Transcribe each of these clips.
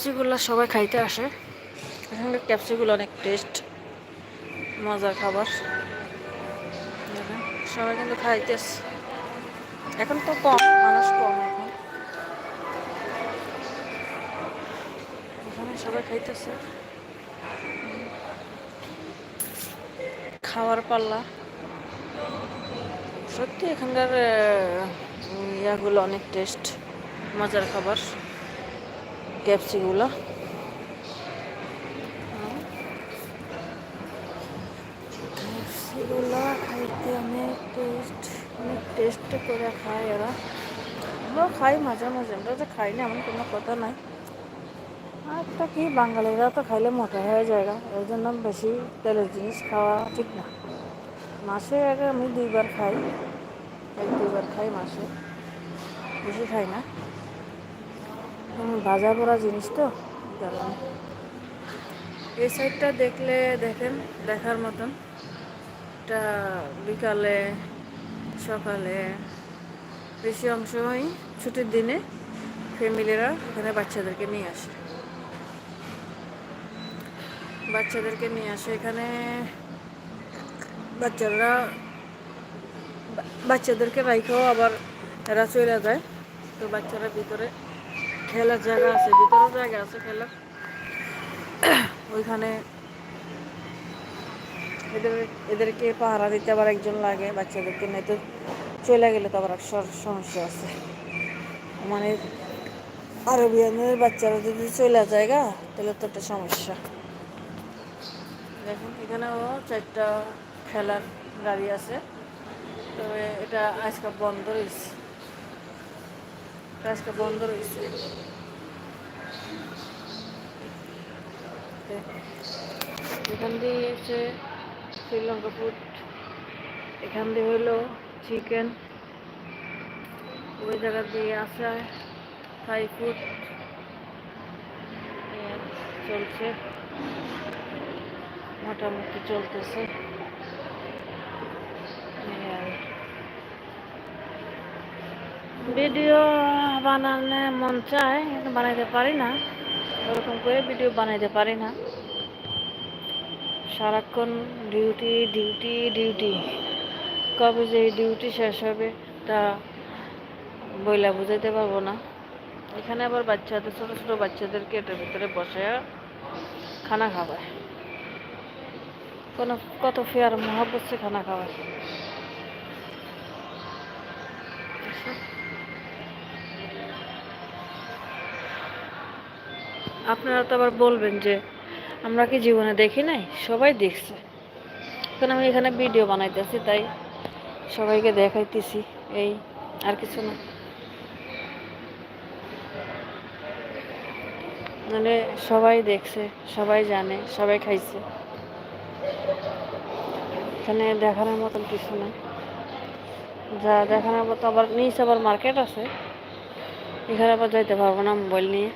ক্যাপসিগুলো সবাই খাইতে আসে। এখানকার ক্যাপসিগুলো অনেক টেস্ট মজার খাবার। সবাই কিন্তু খাইতেছে। এখন তো কম, মানুষ কম এখন। সবাই খাওয়ার পাল্লা। সত্যি এখানকার ইয়াগুলো অনেক টেস্ট মজার খাবার। ক্যাপসিগুলো ক্যাপসিগুলো খাইতে অনেক টেস্ট অনেক টেস্ট করে খায় এরা। আমরা খাই মাঝে মাঝে, আমরা তো খাই না এমন কোনো কথা নাই। আর তো কি, বাঙালিরা তো খাইলে মোটা হয়ে যায়। এই জন্য বেশি তেলের জিনিস খাওয়া ঠিক না। মাসে আগে আমি দুইবার খাই, এক দুইবার খাই মাসে, বেশি খাই না। ভাজা পোড়া জিনিস তো এই সাইডটা দেখলে দেখেন, দেখার মতন। এটা বিকালে, সকালে, বেশি অংশই ছুটির দিনে, ফ্যামিলিরা এখানে বাচ্চাদেরকে নিয়ে আসে। বাচ্চাদেরকে নিয়ে আসে, এখানে বাচ্চারা, বাচ্চাদেরকে রাইখেও আবার এরা চলে যায়। তো বাচ্চারা ভিতরে খেলার জায়গা আছে ভিতরে জায়গা আছে খেলার। ওইখানে এদের, এদেরকে পাহারা দিতে আবার একজন লাগে, বাচ্চাদেরকে নিয়ে তো চলে গেলে তো আবার সমস্যা আছে। মানে আরবিয়ানের বাচ্চারা যদি চলে যায় গা, তাহলে তো একটা সমস্যা। দেখুন, এখানেও চারটা খেলার গাড়ি আছে। তবে এটা আজকে বন্ধ রয়েছে। এটা আজকে বন্ধ রয়েছে। এখান দিয়ে হচ্ছে শ্রীলঙ্কা ফুড এখান দিয়ে হলো চিকেন ওই জায়গা দিয়ে আসা থাই ফুড চলছে। মোটামুটি চলতেছে এই আর। ভিডিও বানালে মন চায়, কিন্তু বানাইতে পারি না। ওরকম করে ভিডিও বানাইতে পারি না। সারাক্ষণ ডিউটি ডিউটি ডিউটি। কবে যে ডিউটি শেষ হবে, তা বইলা বুঝাইতে পারব না। এখানে আবার বাচ্চাদের, ছোটো ছোটো বাচ্চাদেরকে এটার ভিতরে বসে খানা খাওয়ায়। কোনো, কত ফেয়ার মহাব্বত খানা খাওয়ায়। আপনারা তো আবার বলবেন যে, আমরা কি জীবনে দেখি নাই? সবাই দেখছে। এখন আমি এখানে ভিডিও বানাইতেছি, তাই সবাইকে দেখাইতেছি। এই, আর কিছু না। মানে সবাই দেখছে, সবাই জানে, সবাই খাইছে। এখানে দেখানোর মতন কিছু না। যা দেখানোর মতো আবার, নিচে আবার মার্কেট আছে। এখানে আবার যাইতে পারব না মোবাইল নিয়ে।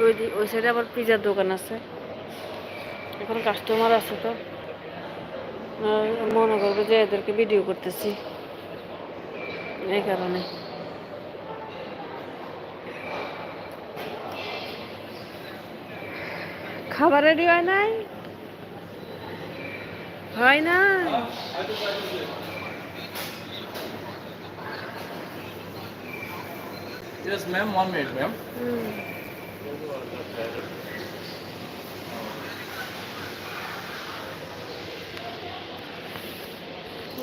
ওই ওই সাইডে আবার পিজার দোকান আছে। এখন কাস্টমার আছে তো। মনে করবে যে এদেরকে ভিডিও করতেছি। এই কারণে। খাবার রেডি হয় নাই? হয় না? Yes, ma'am. One minute, ma'am.